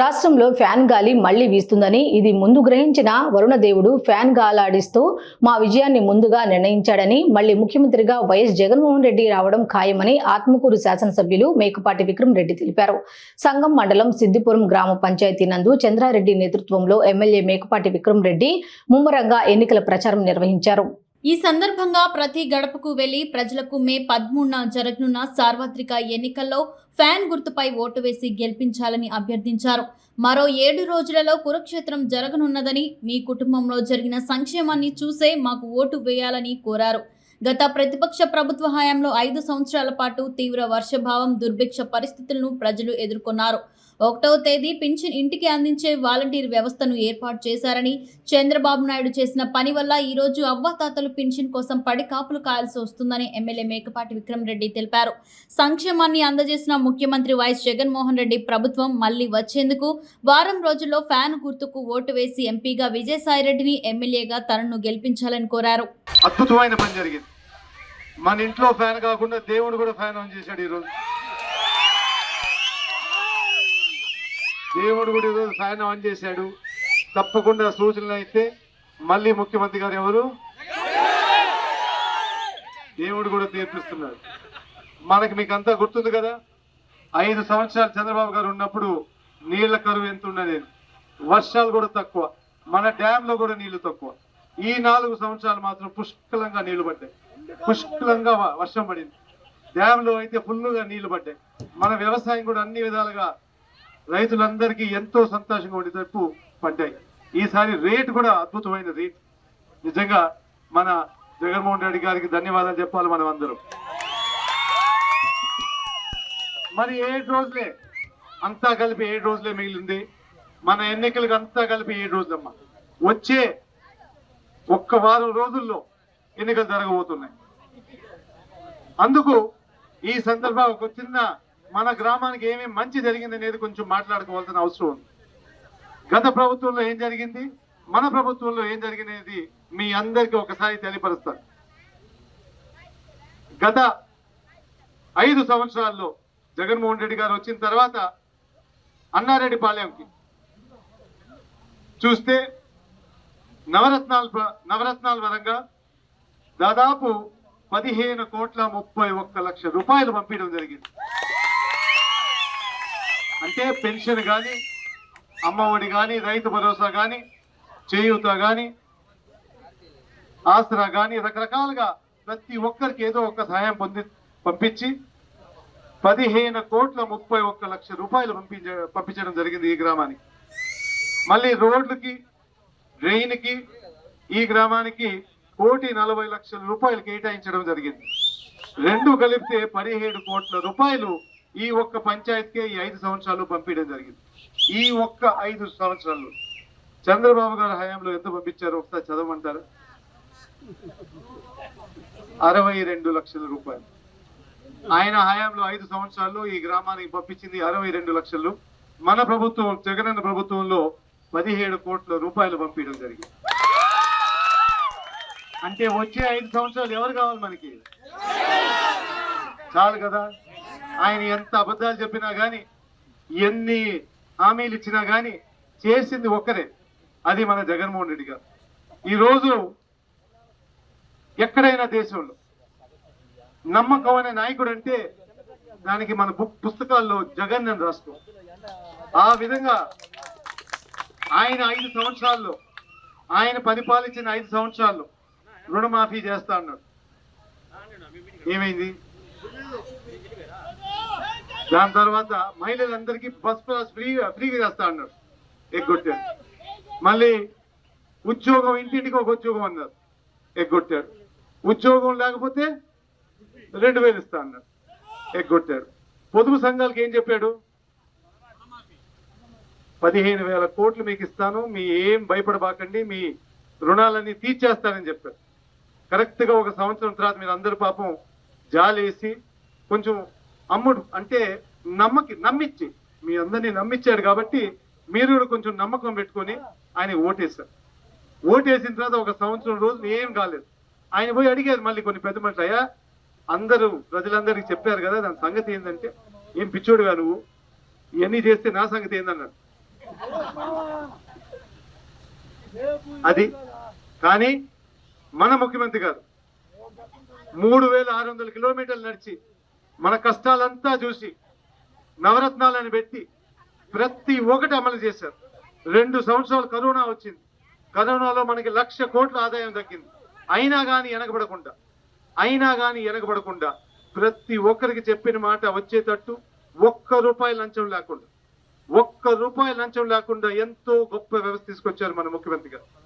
రాష్ట్రంలో ఫ్యాన్ గాలి మళ్ళీ వీస్తుందని ఇది ముందు గ్రహించిన వరుణదేవుడు ఫ్యాన్ గాలాడిస్తూ మా విజయాన్ని ముందుగా నిర్ణయించాడని మళ్ళీ ముఖ్యమంత్రిగా వైఎస్ జగన్మోహన్ రెడ్డి రావడం ఖాయమని ఆత్మకూరు శాసనసభ్యులు మేకపాటి విక్రమ్ రెడ్డి తెలిపారు. సంగం మండలం సిద్దిపురం గ్రామ పంచాయతీ నందు చంద్రారెడ్డి నేతృత్వంలో ఎమ్మెల్యే మేకపాటి విక్రమ్ రెడ్డి ముమ్మరంగా ఎన్నికల ప్రచారం నిర్వహించారు. ఈ సందర్భంగా ప్రతి గడపకు వెళ్ళి ప్రజలకు మే పదమూడున జరగనున్న సార్వత్రిక ఎన్నికల్లో ఫ్యాన్ గుర్తుపై ఓటు వేసి గెలిపించాలని అభ్యర్థించారు. మరో ఏడు రోజులలో కురుక్షేత్రం జరగనున్నదని మీ కుటుంబంలో జరిగిన సంక్షేమాన్ని చూసే మాకు ఓటు వేయాలని కోరారు. గత ప్రతిపక్ష ప్రభుత్వ హయాంలో ఐదు సంవత్సరాల పాటు తీవ్ర వర్షభావం దుర్భిక్ష పరిస్థితులను ప్రజలు ఎదుర్కొన్నారు. ఒకటవ తేదీ పింఛన్ ఇంటికి అందించే వాలంటీర్ వ్యవస్థను ఏర్పాటు చేశారని చంద్రబాబు నాయుడు చేసిన పని వల్ల ఈరోజు అవ్వాతాతలు పింఛన్ కోసం పడి కాపులు కాయాల్సి వస్తుందని ఎమ్మెల్యే మేకపాటి విక్రమరెడ్డి తెలిపారు. సంక్షేమాన్ని అందజేసిన ముఖ్యమంత్రి వైఎస్ జగన్మోహన్ రెడ్డి ప్రభుత్వం మళ్ళీ వచ్చేందుకు వారం రోజుల్లో ఫ్యాన్ గుర్తుకు ఓటు వేసి ఎంపీగా విజయసాయిరెడ్డిని ఎమ్మెల్యేగా తనను గెలిపించాలని కోరారు. అద్భుతమైన పని జరిగింది. మన ఇంట్లో ఫ్యాన్ కాకుండా దేవుడు కూడా ఫ్యాన్ ఆన్ చేశాడు ఈరోజు. దేవుడు కూడా ఈరోజు ఫ్యాన్ ఆన్ చేశాడు. తప్పకుండా సూచనలు అయితే మళ్ళీ ముఖ్యమంత్రి గారు ఎవరు? దేవుడు కూడా తీర్పిస్తున్నాడు. మనకి మీకు అంతా గుర్తుంది కదా? ఐదు సంవత్సరాలు చంద్రబాబు గారు ఉన్నప్పుడు నీళ్ళ కరువు ఎంత ఉన్నది వర్షాలు కూడా తక్కువ. మన డ్యామ్లో కూడా నీళ్ళు తక్కువ. ఈ నాలుగు సంవత్సరాలు మాత్రం పుష్కలంగా నీళ్ళు పడ్డాయి. పుష్కలంగా వ- వర్షం పడింది. డ్యామ్లో అయితే ఫుల్గా నీళ్ళు పడ్డాయి. మన వ్యవసాయం కూడా అన్ని విధాలుగా రైతులందరికీ ఎంతో సంతోషంగా ఉండేటట్టు పడ్డాయి. ఈసారి రేట్ కూడా అద్భుతమైన రేట్. నిజంగా మన జగన్మోహన్ రెడ్డి గారికి ధన్యవాదాలు చెప్పాలి మనం అందరం. మరి ఏడు రోజులే. అంతా కలిపి ఏడు రోజులే మిగిలింది. మన ఎన్నికలకు అంతా కలిపి ఏడు రోజులమ్మా. వచ్చే ఒక్క వారం రోజుల్లో ఎన్నికలు జరగబోతున్నాయి. అందుకు ఈ సందర్భంగా ఒక చిన్న మన గ్రామానికి ఏమేమి మంచి జరిగింది అనేది కొంచెం మాట్లాడుకోవాల్సిన అవసరం ఉంది. గత ప్రభుత్వంలో ఏం జరిగింది? మన ప్రభుత్వంలో ఏం జరిగినది మీ అందరికీ ఒకసారి తెలియపరుస్తాను. గత ఐదు సంవత్సరాల్లో జగన్మోహన్ రెడ్డి గారు వచ్చిన తర్వాత అన్నారెడ్డిపాలెంకి చూస్తే నవరత్నాలు నవరత్నాల పరంగా దాదాపు పదిహేను కోట్ల ముప్పై ఒక్క లక్ష రూపాయలు పంపించడం జరిగింది. అంటే పెన్షన్ కానీ అమ్మఒడి కానీ రైతు భరోసా కానీ చేయూత కానీ ఆసరా కానీ రకరకాలుగా ప్రతి ఒక్కరికి ఏదో ఒక సహాయం పొంది పంపించి పదిహేను కోట్ల ముప్పై ఒక్క లక్ష రూపాయలు పంపించ పంపించడం జరిగింది ఈ గ్రామానికి. మళ్ళీ రోడ్లకి డ్రైన్కి ఈ గ్రామానికి కోటి నలభై లక్షల రూపాయలు కేటాయించడం జరిగింది. రెండు కలిపితే పదిహేడు కోట్ల రూపాయలు ఈ ఒక్క పంచాయత్కే ఈ ఐదు సంవత్సరాలు పంపించడం జరిగింది. ఈ ఒక్క ఐదు సంవత్సరాలు చంద్రబాబు గారి హయాంలో ఎంత పంపించారో ఒకసారి చదవమంటారు? అరవై రెండు లక్షల రూపాయలు. ఆయన హయాంలో ఐదు సంవత్సరాల్లో ఈ గ్రామానికి పంపించింది అరవై రెండు లక్షలు. మన ప్రభుత్వం జగనన్న ప్రభుత్వంలో పదిహేడు కోట్ల రూపాయలు పంపించడం జరిగింది. అంటే వచ్చే ఐదు సంవత్సరాలు ఎవరు కావాలి మనకి? చాలు కదా. ఆయన ఎంత అబద్ధాలు చెప్పినా గాని ఎన్ని హామీలు ఇచ్చినా గాని చేసింది ఒక్కరే. అది మన జగన్మోహన్ రెడ్డి గారు. ఈరోజు ఎక్కడైనా దేశంలో నమ్మకమైన నాయకుడు అంటే దానికి మన బుక్ పుస్తకాల్లో జగన్ అని రాసుకో. ఆ విధంగా ఆయన ఐదు సంవత్సరాల్లో ఆయన పరిపాలించిన ఐదు సంవత్సరాల్లో రుణమాఫీ చేస్తా అన్నాడు. ఏమైంది? దాని తర్వాత మహిళలందరికీ బస్ పాస్ ఫ్రీ ఫ్రీగా చేస్తా అన్నాడు. ఎగ్గొట్టాడు. మళ్ళీ ఉద్యోగం ఇంటింటికి ఒక ఉద్యోగం అన్నారు. ఎగ్గొట్టాడు. ఉద్యోగం లేకపోతే రెండు వేలు ఇస్తా అన్నారు ఎగ్గొట్టాడు. పొదుపు సంఘాలకు ఏం చెప్పాడు? పదిహేను వేల కోట్లు మీకు ఇస్తాను మీ ఏం భయపడబాకండి మీ రుణాలన్నీ తీర్చేస్తానని చెప్పారు కరెక్ట్గా ఒక సంవత్సరం తర్వాత మీరు అందరు పాపం జాలేసి కొంచెం అమ్ముడు అంటే నమ్మకి నమ్మిచ్చి. మీ అందరినీ నమ్మిచ్చాడు కాబట్టి మీరు కూడా కొంచెం నమ్మకం పెట్టుకొని ఆయన ఓటేశారు. ఓటేసిన తర్వాత ఒక సంవత్సరం రోజులు ఏం కాలేదు. ఆయన పోయి అడిగారు మళ్ళీ కొన్ని పెద్ద మనుషులు అయ్యా అందరూ ప్రజలందరికీ చెప్పారు కదా దాని సంగతి ఏంటంటే ఏం పిచ్చోడుగా నువ్వు? ఇవన్నీ చేస్తే నా సంగతి ఏందన్నాడు. అది కానీ మన ముఖ్యమంత్రి గారు. మూడు వేల ఆరు వందల కిలోమీటర్లు నడిచి మన కష్టాలంతా చూసి నవరత్నాలను పెట్టి ప్రతి ఒక్కటి అమలు చేశారు. రెండు సంవత్సరాలు కరోనా వచ్చింది. కరోనాలో మనకి లక్ష కోట్ల ఆదాయం దక్కింది. అయినా కానీ వెనకబడకుండా అయినా కానీ వెనకబడకుండా ప్రతి ఒక్కరికి చెప్పిన మాట వచ్చేటట్టు ఒక్క రూపాయి లంచం లేకుండా ఒక్క రూపాయి లంచం లేకుండా ఎంతో గొప్ప వ్యవస్థ తీసుకొచ్చారు మన ముఖ్యమంత్రి గారు.